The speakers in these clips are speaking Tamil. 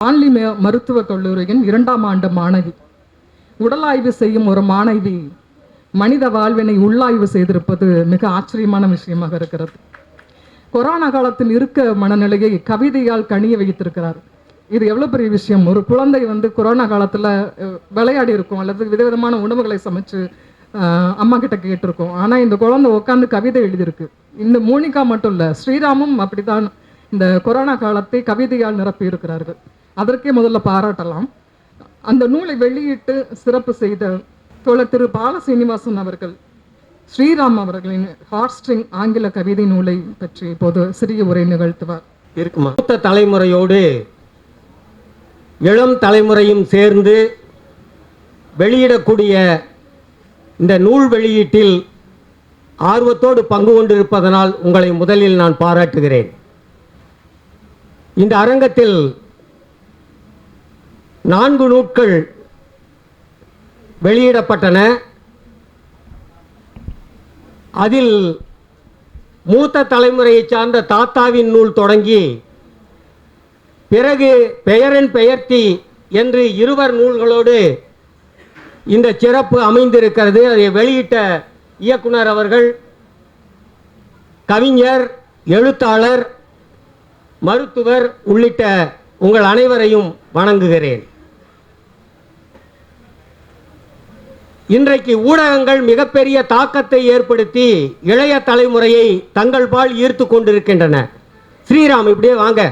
ஆன்லி மருத்துவக் கல்லூரியின் இரண்டாம் ஆண்டு மாணவி. உடலாய்வு செய்யும் ஒரு மாணவி மனித வாழ்வினை உள்ளாய்வு செய்திருப்பது மிக ஆச்சரியமான விஷயமாக இருக்கிறது. கொரோனா காலத்தில் இருக்க மனநிலையை கவிதையால் கனிய வைத்திருக்கிறார். இது எவ்வளவு பெரிய விஷயம்? ஒரு குழந்தை வந்து கொரோனா காலத்துல விளையாடி இருக்கும் அல்லது விதவிதமான உணவுகளை சமைச்சு அஹ், அம்மா கிட்ட கேட்டிருக்கோம். ஆனா இந்த குழந்தை உட்காந்து கவிதை எழுதியிருக்கு. இந்த மோனிகா மட்டும் இல்லை ஸ்ரீராமும் அப்படித்தான் இந்த கொரோனா காலத்தை கவிதையால் நிரப்பி இருக்கிறார்கள் அதற்கே முதல்ல பாராட்டலாம். அந்த நூலை வெளியிட்டு சிறப்பு செய்த தோழர் திரு பால சீனிவாசன் அவர்கள் ஸ்ரீராம் அவர்களின் ஹார்ஸ்ட்ரிங் ஆங்கில கவிதை நூலை பற்றி இப்போது சிறிய உரை நிகழ்த்துவார். இருக்குமா? மூத்த தலைமுறையோடு இளம் தலைமுறையும் சேர்ந்து வெளியிடக்கூடிய இந்த நூல் வெளியீட்டில் ஆர்வத்தோடு பங்கு கொண்டிருப்பதனால் உங்களை முதலில் நான் பாராட்டுகிறேன். இந்த அரங்கத்தில் நான்கு நூட்கள் வெளியிடப்பட்டன. அதில் மூத்த தலைமுறையைச் சார்ந்த தாத்தாவின் நூல் தொடங்கி பிறகு பெயரன் பெயர்த்தி என்று இருவர் நூல்களோடு இந்த சிறப்பு அமைந்திருக்கிறது. அதை வெளியிட்ட இயக்குனர் அவர்கள் கவிஞர் எழுத்தாளர் மருத்துவர் உள்ளிட்ட உங்கள் அனைவரையும் வணங்குகிறேன். இன்றைக்கு ஊடகங்கள் மிகப்பெரிய தாக்கத்தை ஏற்படுத்தி இளைய தலைமுறையை தங்கள் பால் ஈர்த்து கொண்டிருக்கின்றன. ஸ்ரீராம் இப்படியே வாங்க.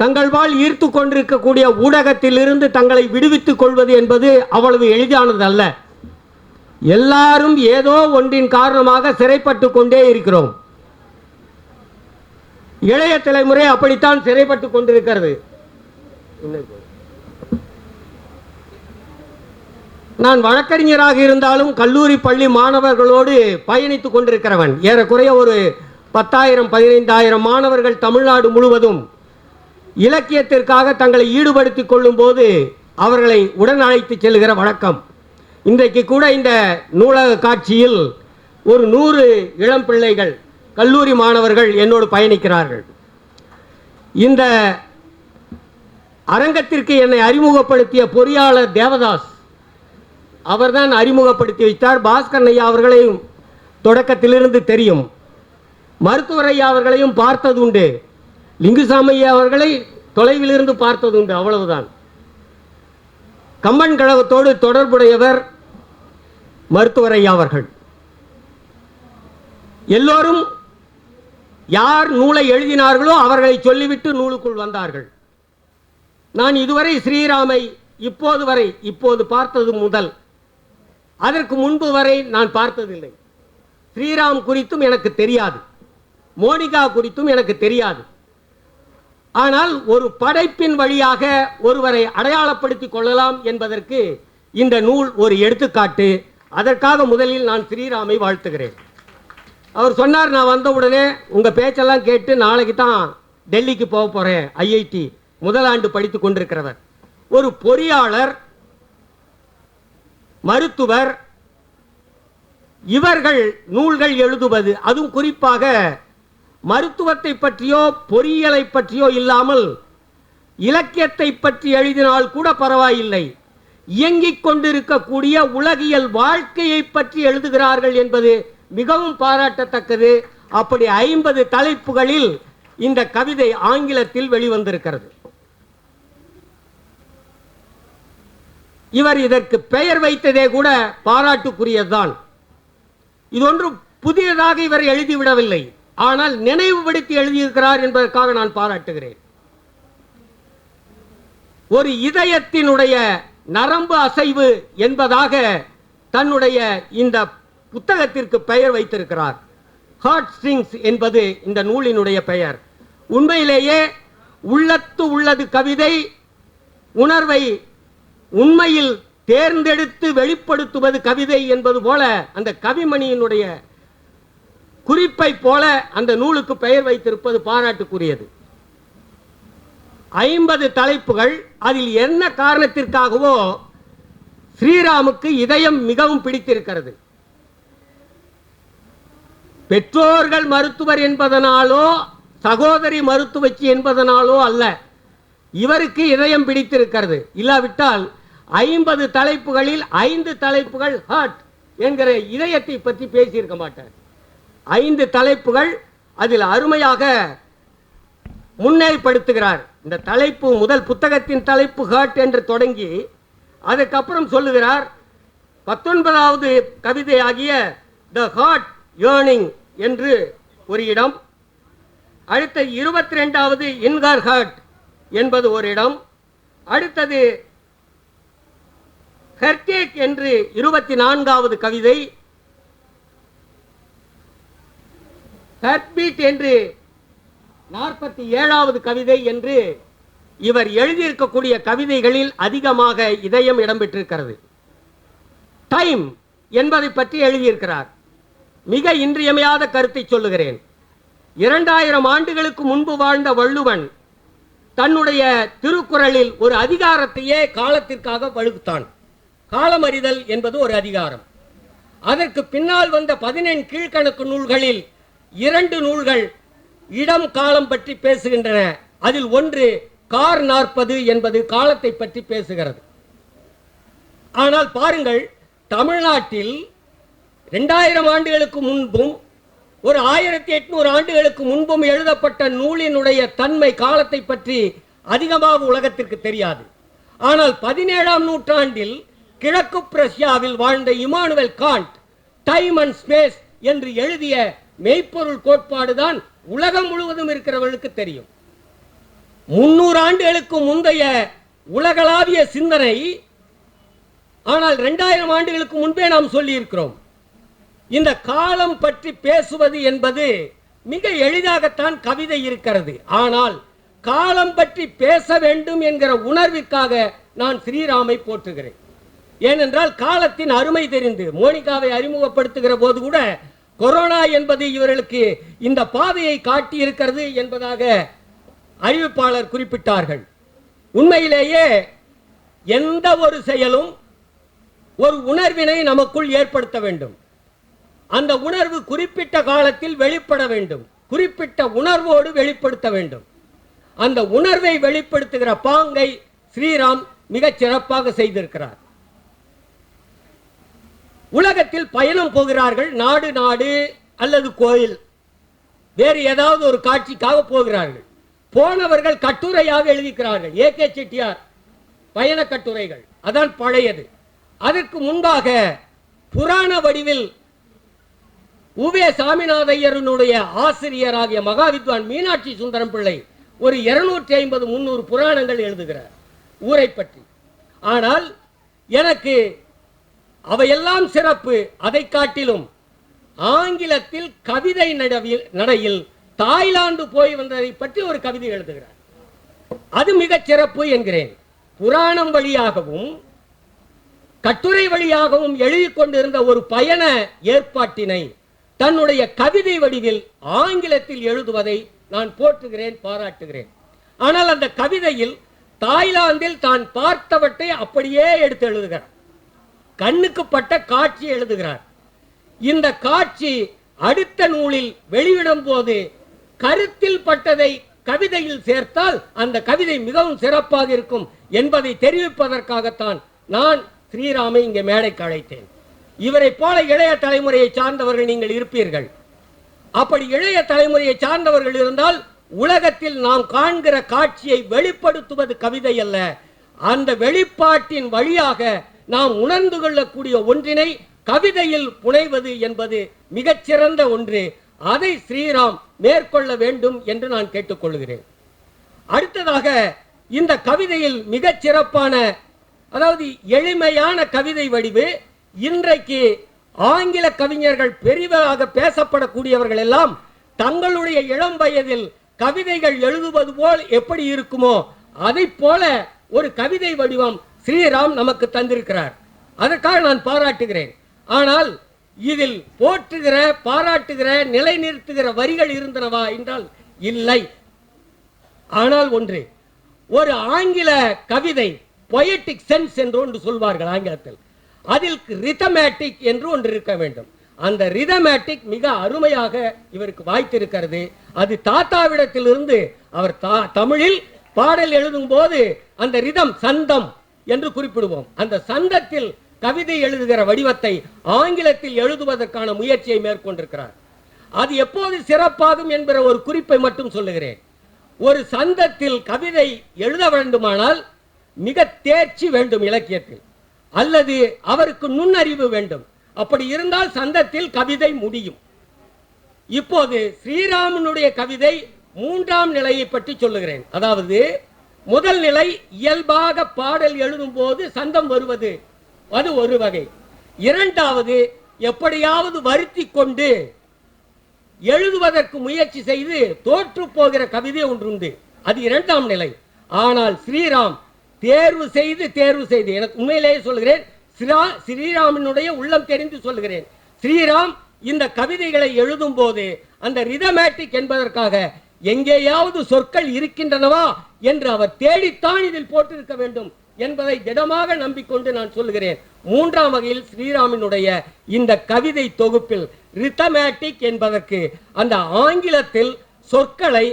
தங்கள் பால் ஈர்த்து கொண்டிருக்கக்கூடிய ஊடகத்திலிருந்து தங்களை விடுவித்துக் கொள்வது என்பது அவ்வளவு எளிதானது அல்ல எல்லாரும் ஏதோ ஒன்றின் காரணமாக சிறைப்பட்டு கொண்டே இருக்கிறோம். இளைய தலைமுறை அப்படித்தான் சிறைப்பட்டு கொண்டிருக்கிறது. நான் வழக்கறிஞராக இருந்தாலும் கல்லூரி பள்ளி மாணவர்களோடு பயணித்து கொண்டிருக்கிறவன். ஏறக்குறைய ஒரு பத்தாயிரம் பதினைந்தாயிரம் மாணவர்கள் தமிழ்நாடு முழுவதும் இலக்கியத்திற்காக தங்களை ஈடுபடுத்தி கொள்ளும் போது அவர்களை உடன் அழைத்து செல்கிற வழக்கம். இன்றைக்கு கூட இந்த நூலக காட்சியில் ஒரு நூறு இளம் பிள்ளைகள் கல்லூரி மாணவர்கள் என்னோடு பயணிக்கிறார்கள். இந்த அரங்கத்திற்கு என்னை அறிமுகப்படுத்திய பொறியாளர் தேவதாஸ் அவர்தான் அறிமுகப்படுத்தி வைத்தார். பாஸ்கர் ஐயா அவர்களையும் தொடக்கத்திலிருந்து தெரியும். மருத்துவர் ஐயா அவர்களையும் பார்த்தது உண்டு லிங்குசாமி ஐயா அவர்களை தொலைவிலிருந்து பார்த்தது உண்டு அவ்வளவுதான். கம்பன் கழகத்தோடு தொடர்புடையவர் மருத்துவர் ஐயா அவர்கள். எல்லோரும் யார் நூலை எழுதினார்களோ அவர்களை சொல்லிவிட்டு நூலுக்குள் வந்தார்கள். நான் இதுவரை ஸ்ரீராமை இப்போது வரை இப்போது பார்த்தது முதல். அதற்கு முன்பு வரை நான் பார்த்ததில்லை. ஸ்ரீராம் குறித்தும் எனக்கு தெரியாது. மோனிகா குறித்தும் எனக்கு தெரியாது. ஆனால் ஒரு படைப்பின் வழியாக ஒருவரை அடையாளப்படுத்திக் கொள்ளலாம் என்பதற்கு இந்த நூல் ஒரு எடுத்துக்காட்டு. அதற்காக முதலில் நான் ஸ்ரீராமை வாழ்த்துகிறேன். அவர் சொன்னார் நான் வந்த உடனே உங்கள் பேச்செல்லாம் கேட்டு நாளைக்கு தான் டெல்லிக்கு போக போகிறேன் ஐஐடி. முதலாண்டு படித்து கொண்டிருக்கிறவர். ஒரு பொறியாளர் மருத்துவர் இவர்கள் நூல்கள் எழுதுவது அதுவும் குறிப்பாக மருத்துவத்தை பற்றியோ பொறியியலை பற்றியோ இல்லாமல் இலக்கியத்தை பற்றி எழுதினால் கூட பரவாயில்லை. இயங்கிக் கொண்டிருக்கக்கூடிய உலகியல் வாழ்க்கையை பற்றி எழுதுகிறார்கள் என்பது மிகவும் பாராட்டத்தக்கது. அப்படி ஐம்பது தலைப்புகளில் இந்த கவிதை ஆங்கிலத்தில் வெளிவந்திருக்கிறது. இவர் இதற்கு பெயர் வைத்ததே கூட பாராட்டுக்குரியதுதான். இது ஒன்று புதியதாக இவர் எழுதிவிடவில்லை. ஆனால் நினைவுபடுத்தி எழுதியிருக்கிறார் என்பதற்காக நான் பாராட்டுகிறேன். ஒரு இதயத்தினுடைய நரம்பு அசைவு என்பதாக தன்னுடைய இந்த புத்தகத்திற்கு பெயர் வைத்திருக்கிறார். ஹார்ட் ஸ்ட்ரிங்ஸ் என்பது இந்த நூலினுடைய பெயர். உண்மையிலேயே உள்ளத்து உள்ளது கவிதை உணர்வை உண்மையில் தேர்ந்தெடுத்து வெளிப்படுத்துவது கவிதை என்பது போல அந்த கவிமணியினுடைய குறிப்பை போல அந்த நூலுக்கு பெயர் வைத்திருப்பது பாராட்டுக்குரியது. ஐம்பது தலைப்புகள் அதில் என்ன காரணத்திற்காகவோ ஸ்ரீராமுக்கு இதயம் மிகவும் பிடித்திருக்கிறது. பெற்றோர்கள் மருத்துவர் என்பதனாலோ சகோதரி மருத்துவச்சி என்பதனாலோ அல்ல இவருக்கு இதயம் பிடித்திருக்கிறது. இல்லாவிட்டால் ஐம்பது தலைப்புகளில் ஐந்து தலைப்புகள் ஹார்ட் என்கிற இதயத்தை பற்றி பேசியிருக்க மாட்டார். ஐந்து தலைப்புகள் அதில் அருமையாக முன்னேற்படுத்துகிறார் இந்த தலைப்பு முதல் புத்தகத்தின் தலைப்பு ஹார்ட் என்று தொடங்கி அதுக்கப்புறம் சொல்லுகிறார். பத்தொன்பதாவது கவிதையாகிய த ஹார்ட் ஏர்னிங் என்று ஒரு இடம். அடுத்த இருபத்தி ரெண்டாவது இன்கார் ஹார்ட் என்பது ஒரு இடம். அடுத்தது ஹெர்டேக் என்று இருபத்தி நான்காவது கவிதை. ஹெர்ட்பீட் என்று நாற்பத்தி ஏழாவது கவிதை என்று இவர் எழுதியிருக்கக்கூடிய கவிதைகளில் அதிகமாக இதயம் இடம்பெற்றிருக்கிறது. டைம் என்பதை பற்றி எழுதியிருக்கிறார். மிக இன்றியமையாத கருத்தை சொல்லுகிறேன். இரண்டாயிரம் ஆண்டுகளுக்கு முன்பு வாழ்ந்த வள்ளுவன் தன்னுடைய திருக்குறளில் ஒரு அதிகாரத்தையே காலத்திற்காக காலம் அறிதல் என்பது ஒரு அதிகாரம். அதற்கு பின்னால் வந்த பதினெண் கீழ்கணக்கு நூல்களில் இரண்டு நூல்கள் இடம் காலம் பற்றி பேசுகின்றன. அதில் ஒன்று கார் நாற்பது என்பது காலத்தை பற்றி பேசுகிறது. ஆனால் பாருங்கள் தமிழ்நாட்டில் ரெண்டாயிரம் ஆண்டுகளுக்கு முன்பும் ஒரு ஆயிரத்தி எட்நூறு ஆண்டுகளுக்கு முன்பும் எழுதப்பட்ட நூலினுடைய தன்மை காலத்தை பற்றி அதிகமாக உலகத்திற்கு தெரியாது. ஆனால் பதினேழாம் நூற்றாண்டில் கிழக்கு பிரஷ்யாவில் வாழ்ந்த Immanuel Kant time and space என்று எழுதிய மெய்ப்பொருள் கோட்பாடுதான் உலகம் முழுவதும் இருக்கிறவர்களுக்கு தெரியும். முன்னூறு ஆண்டுகளுக்கு முந்தைய உலகளாவிய சிந்தனை ஆனால் ரெண்டாயிரம் ஆண்டுகளுக்கு முன்பே நாம் சொல்லியிருக்கிறோம். இந்த காலம் பற்றி பேசுவது என்பது மிக எளிதாகத்தான் கவிதை இருக்கிறது. ஆனால் காலம் பற்றி பேச வேண்டும் என்கிற உணர்விற்காக நான் ஸ்ரீராமை போற்றுகிறேன். ஏனென்றால் காலத்தின் அருமை தெரிந்து மோனிகாவை அறிமுகப்படுத்துகிற போது கூட கொரோனா என்பது இவர்களுக்கு இந்த பாதையை காட்டி இருக்கிறது என்பதாக அறிவிப்பாளர் குறிப்பிட்டார்கள். உண்மையிலேயே எந்த ஒரு செயலும் ஒரு உணர்வினை நமக்குள் ஏற்படுத்த வேண்டும். அந்த உணர்வு குறிப்பிட்ட காலத்தில் வெளிப்பட வேண்டும். குறிப்பிட்ட உணர்வோடு வெளிப்படுத்த வேண்டும். அந்த உணர்வை வெளிப்படுத்துகிற பாங்கை ஸ்ரீராம் மிகச் சிறப்பாக செய்திருக்கிறார். உலகத்தில் பயணம் போகிறார்கள் நாடு நாடு அல்லது கோயில். வேறு ஏதாவது ஒரு காட்சிக்காக போகிறார்கள். போனவர்கள் கட்டுரையாக எழுதிக்கிறார்கள். ஏ கே செட்டியார் பயண கட்டுரைகள். அதான் பழையது. அதற்கு முன்பாக புராண வடிவில் உவே சாமிநாதையரனுடைய ஆசிரியராகிய மகாவித்வான் மீனாட்சி சுந்தரம் பிள்ளை ஒரு இருநூற்றி ஐம்பது முன்னூறு புராணங்கள் எழுதுகிறார். ஊரை பற்றி. ஆனால் எனக்கு அவையெல்லாம் சிறப்பு. அதை காட்டிலும் ஆங்கிலத்தில் கவிதை நடவில் நடையில் தாய்லாந்து போய் வந்ததை பற்றி ஒரு கவிதை எழுதுகிறார். அது மிகச் சிறப்பு என்கிறேன். புராணம் வழியாகவும் கட்டுரை வழியாகவும் எழுதி கொண்டிருந்த ஒரு பயண ஏற்பாட்டினை தன்னுடைய கவிதை வடிவில் ஆங்கிலத்தில் எழுதுவதை நான் போற்றுகிறேன் பாராட்டுகிறேன். ஆனால் அந்த கவிதையில் தாய்லாந்தில் தான் பார்த்தவற்றை அப்படியே எடுத்து எழுதுகிறார். கண்ணுக்கு பட்ட காட்சி எழுதுகிறார். இந்த காட்சி அடுத்த நூலில் வெளியிடும் போது கருத்தில் பட்டதை கவிதையில் சேர்த்தால் அந்த கவிதை மிகவும் சிறப்பாக இருக்கும் என்பதை தெரிவிப்பதற்காகத்தான் நான் ஸ்ரீராமை இங்கே மேடைக்கு அழைத்தேன். இவரை போல இளைய தலைமுறையை சார்ந்தவர்கள் நீங்கள் இருப்பீர்கள். அப்படி இளைய தலைமுறையை சார்ந்தவர்கள் இருந்தால் உலகத்தில் நாம் காண்கிற காட்சியை வெளிப்படுத்துவது கவிதை அல்ல. அந்த வெளிப்பாட்டின் வழியாக நாம் உணர்ந்து கொள்ளக்கூடிய ஒன்றினை கவிதையில் புனைவது என்பது மிகச்சிறந்த ஒன்று. அதை ஸ்ரீராம் மேற்கொள்ள வேண்டும் என்று நான் கேட்டுக்கொள்கிறேன். அடுத்ததாக இந்த கவிதையில் மிகச் சிறப்பான அதாவது எளிமையான கவிதை வடிவு இன்றைக்கு ஆங்கில கவிஞர்கள் பெரிதாக பேசப்படக்கூடியவர்கள் எல்லாம் தங்களுடைய இளம் வயதில் கவிதைகள் எழுதுவது போல் எப்படி இருக்குமோ அதை போல ஒரு கவிதை வடிவம் ஸ்ரீராம் நமக்கு தந்திருக்கிறார். அதற்காக நான் பாராட்டுகிறேன். ஆனால் இதில் போற்றுகிற பாராட்டுகிற நிலைநிறுத்துகிற வரிகள் இருந்தனவா என்றால் இல்லை. ஆனால் ஒன்று ஒரு ஆங்கில கவிதை பொயட்டிக் சென்ஸ் என்று ஒன்று சொல்வார்கள் ஆங்கிலத்தில். அதில் ரிதமேட்டிக் என்று ஒன்று இருக்க வேண்டும். அந்த ரிதமேட்டிக் மிக அருமையாக இவருக்கு வாய்த்திருக்கிறது. அது தாத்தாவிடத்திலிருந்து அவர் தா- தமிழில் பாடல் எழுதும் போது அந்த ரிதம் சந்தம் என்று குறிப்பிடுவோம். அந்த சந்தத்தில் கவிதை எழுதுகிற வடிவத்தை ஆங்கிலத்தில் எழுதுவதற்கான முயற்சியை மேற்கொண்டிருக்கிறார். அது எப்போது சிறப்பாகும் என்கிற ஒரு குறிப்பை மட்டும் சொல்லுகிறேன். ஒரு சந்தத்தில் கவிதை எழுத வேண்டுமானால் மிக தேர்ச்சி வேண்டும் இலக்கியத்தில். அல்லது அவருக்கு நுண்ணறிவு வேண்டும். அப்படி இருந்தால் சந்தத்தில் கவிதை முடியும். இப்போது ஸ்ரீராமனுடைய கவிதை மூன்றாம் நிலையை பற்றி சொல்லுகிறேன். அதாவது முதல் நிலை இயல்பாக பாடல் எழுதும் போது சந்தம் வருவது. அது ஒரு வகை. இரண்டாவது எப்படியாவது வருத்தி கொண்டு எழுதுவதற்கு முயற்சி செய்து தோற்று போகிற கவிதை ஒன்று உண்டு அது இரண்டாம் நிலை. ஆனால் ஸ்ரீராம் தேர்வு செய்து தேர்வு செய்து எனக்கு உண்மையிலேயே சொல்கிறேன் ஸ்ரீரா ஸ்ரீராமனுடைய உள்ளம் தெரிந்து சொல்கிறேன் ஸ்ரீராம் இந்த கவிதைகளை எழுதும் போது அந்த ரிதமேட்டிக் என்பதற்காக எங்கேயாவது சொற்கள் இருக்கின்றனவா என்று அவர் தேடித்தான் இதில் போட்டிருக்க வேண்டும் என்பதை திடமாக நம்பிக்கொண்டு நான் சொல்லுகிறேன். மூன்றாம் வகையில் ஸ்ரீராமினுடைய இந்த கவிதை தொகுப்பில் ரித்தமேட்டிக் என்பதற்கு அந்த ஆங்கிலத்தில் சொற்களை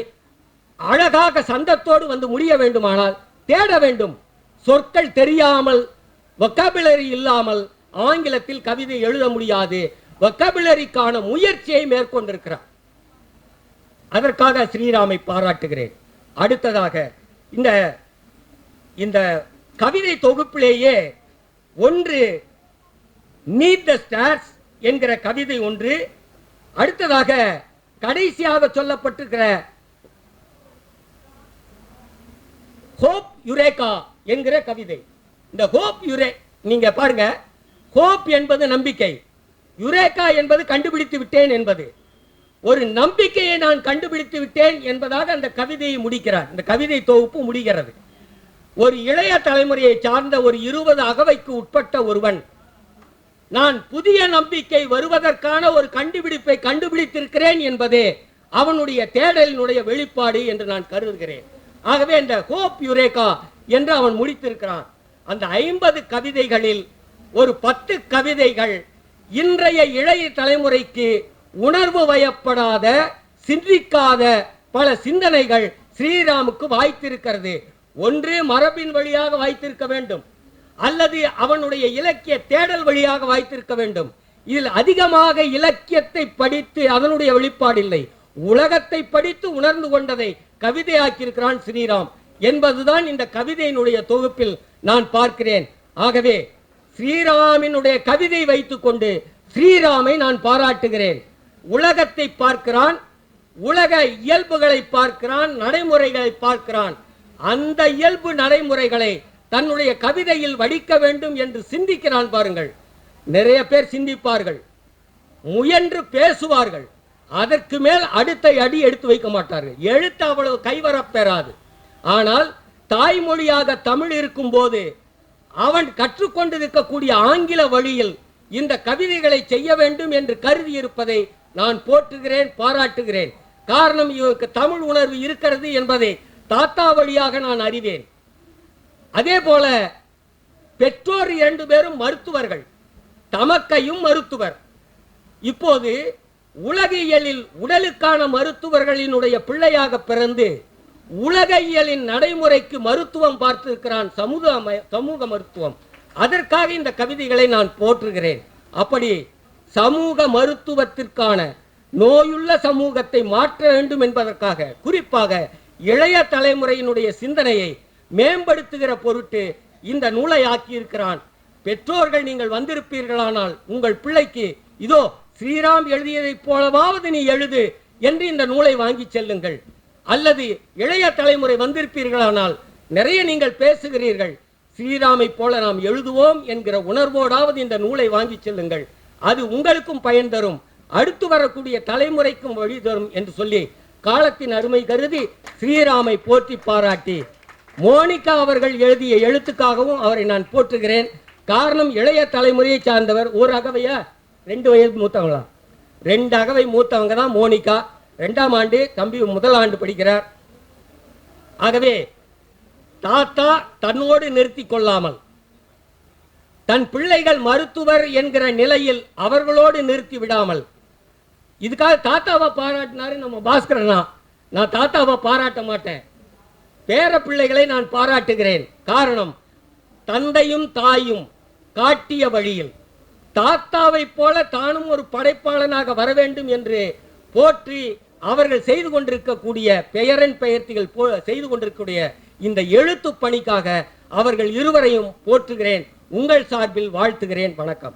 அழகாக சந்தத்தோடு வந்து முடிய வேண்டுமானால் தேட வேண்டும். சொற்கள் தெரியாமல் வொக்காபுலரி இல்லாமல் ஆங்கிலத்தில் கவிதை எழுத முடியாது. வொக்காபுலரிக்கான முயற்சியை மேற்கொண்டிருக்கிறார். அதற்காக ஸ்ரீராமை பாராட்டுகிறேன். அடுத்ததாக இந்த இந்த கவிதை தொகுப்பிலேயே ஒன்று நீட் த ஸ்டார்ஸ் என்கிற கவிதை ஒன்று அடுத்ததாக கடைசியாக சொல்லப்பட்டிருக்கிற ஹோப் யுரேகா என்கிற கவிதை. இந்த ஹோப் யுரே நீங்க பாருங்க ஹோப் என்பது நம்பிக்கை. யுரேகா என்பது கண்டுபிடித்து விட்டேன் என்பது. ஒரு நம்பிக்கையை நான் கண்டுபிடித்து விட்டேன் என்பதாக அந்த கவிதையை முடிக்கிறார். இந்த கவிதை தொகுப்பு முடிகிறது. ஒரு இளைய தலைமுறையை சார்ந்த ஒரு இருபது அகவைக்கு உட்பட்ட ஒருவன் நான் புதிய நம்பிக்கை வருவதற்கான ஒரு கண்டுபிடிப்பை கண்டுபிடித்திருக்கிறேன் என்பதே அவனுடைய தேடலினுடைய வெளிப்பாடு என்று நான் கருதுகிறேன். ஆகவே இந்த ஹோப் யுரேகா என்று அவன் முடித்திருக்கிறான். அந்த ஐம்பது கவிதைகளில் ஒரு பத்து கவிதைகள் இன்றைய இளைய தலைமுறைக்கு உணர்வு வயப்படாத சிந்திக்காத பல சிந்தனைகள் ஸ்ரீராமுக்கு வாய்த்திருக்கிறது. ஒன்று மரபின் வழியாக வாய்த்திருக்க வேண்டும். அல்லது அவனுடைய இலக்கிய தேடல் வழியாக வாய்த்திருக்க வேண்டும். இதில் அதிகமாக இலக்கியத்தை படித்து அதனுடைய வெளிப்பாடு இல்லை உலகத்தை படித்து உணர்ந்து கொண்டதை கவிதையாக்கியிருக்கிறான் ஸ்ரீராம் என்பதுதான் இந்த கவிதையினுடைய தொகுப்பில் நான் பார்க்கிறேன். ஆகவே ஸ்ரீராமினுடைய கவிதை வைத்துக்கொண்டு ஸ்ரீராமை நான் பாராட்டுகிறேன். உலகத்தை பார்க்கிறான் உலக இயல்புகளை பார்க்கிறான் நடைமுறைகளை பார்க்கிறான். அந்த இயல்பு நடைமுறைகளை தன்னுடைய கவிதையில் வடிக்க வேண்டும் என்று சிந்திக்கிறான் பாருங்கள். நிறைய பேர் சிந்திப்பார்கள். முயன்று பேசுவார்கள். அதற்கு மேல் அடுத்த அடி எடுத்து வைக்க மாட்டார்கள். எழுத்து அவ்வளவு கைவரப்பெறாது. ஆனால் தாய்மொழியாக தமிழ் இருக்கும்போது அவன் கற்றுக்கொண்டிருக்கக்கூடிய ஆங்கில வழியில் இந்த கவிதைகளை செய்ய வேண்டும் என்று கருதி இருப்பதை நான் போற்றுகிறேன் பாராட்டுகிறேன். காரணம் இவருக்கு தமிழ் உணர்வு இருக்கிறது என்பதை தாத்தா வழியாக நான் அறிவேன். அதே போல பெற்றோர் இரண்டு பேரும் மருத்துவர்கள். தமக்கையும் மருத்துவர். இப்போது உலகியலில் உடலுக்கான மருத்துவர்களினுடைய பிள்ளையாக பிறந்து உலகியலின் நடைமுறைக்கு மருத்துவம் பார்த்திருக்கிறான் சமூக சமூக மருத்துவம். அதற்காக இந்த கவிதைகளை நான் போற்றுகிறேன். அப்படி சமூக மருத்துவத்திற்கான நோயுள்ள சமூகத்தை மாற்ற வேண்டும் என்பதற்காக குறிப்பாக இளைய தலைமுறையினுடைய சிந்தனையை மேம்படுத்துகிற பொருட்டு இந்த நூலை ஆக்கியிருக்கிறான். பெற்றோர்கள் நீங்கள் வந்திருப்பீர்களானால் உங்கள் பிள்ளைக்கு இதோ ஸ்ரீராம் எழுதியதைப் போலவாவது நீ எழுது என்று இந்த நூலை வாங்கி செல்லுங்கள். அல்லது இளைய தலைமுறை வந்திருப்பீர்களானால் நிறைய நீங்கள் பேசுகிறீர்கள். ஸ்ரீராமை போல நாம் எழுதுவோம் என்கிற உணர்வோடாவது இந்த நூலை வாங்கி செல்லுங்கள். அது உங்களுக்கும் பயன் தரும். அடுத்து வரக்கூடிய தலைமுறைக்கும் வழி தரும் என்று சொல்லி காலத்தின் அருமை கருதி ஸ்ரீராமை போற்றி பாராட்டி மோனிகா அவர்கள் எழுதிய எழுத்துக்காகவும் அவரை நான் போற்றுகிறேன். காரணம் இளைய தலைமுறையை சார்ந்தவர். ஒரு அகவையா? ரெண்டு வயது மூத்தவங்களா? ரெண்டு அகவை மூத்தவங்க தான் மோனிகா. ரெண்டாம் ஆண்டு தம்பி முதல் ஆண்டு படிக்கிறார். ஆகவே தாத்தா தன்னோடு நிறுத்தி கொள்ளாமல் தன் பிள்ளைகள் மருத்துவர் என்கிற நிலையில் அவர்களோடு நிறுத்தி விடாமல். இதுக்காக தாத்தாவை பாராட்டினாரு நம்ம பாஸ்கரனா நான் தாத்தாவை பாராட்ட மாட்டேன். பேர பிள்ளைகளை நான் பாராட்டுகிறேன். காரணம் தந்தையும் தாயும் காட்டிய வழியில். தாத்தாவைப் போல தானும் ஒரு படைப்பாளனாக வர வேண்டும் என்று போற்றி அவர்கள் செய்து கொண்டிருக்கக்கூடிய பெயரன் பெயர்த்திகள் போ செய்து கொண்டிருக்கக்கூடிய இந்த எழுத்து பணிக்காக அவர்கள் இருவரையும் போற்றுகிறேன். உங்கள் சார்பில் வாழ்த்துகிறேன். வணக்கம்.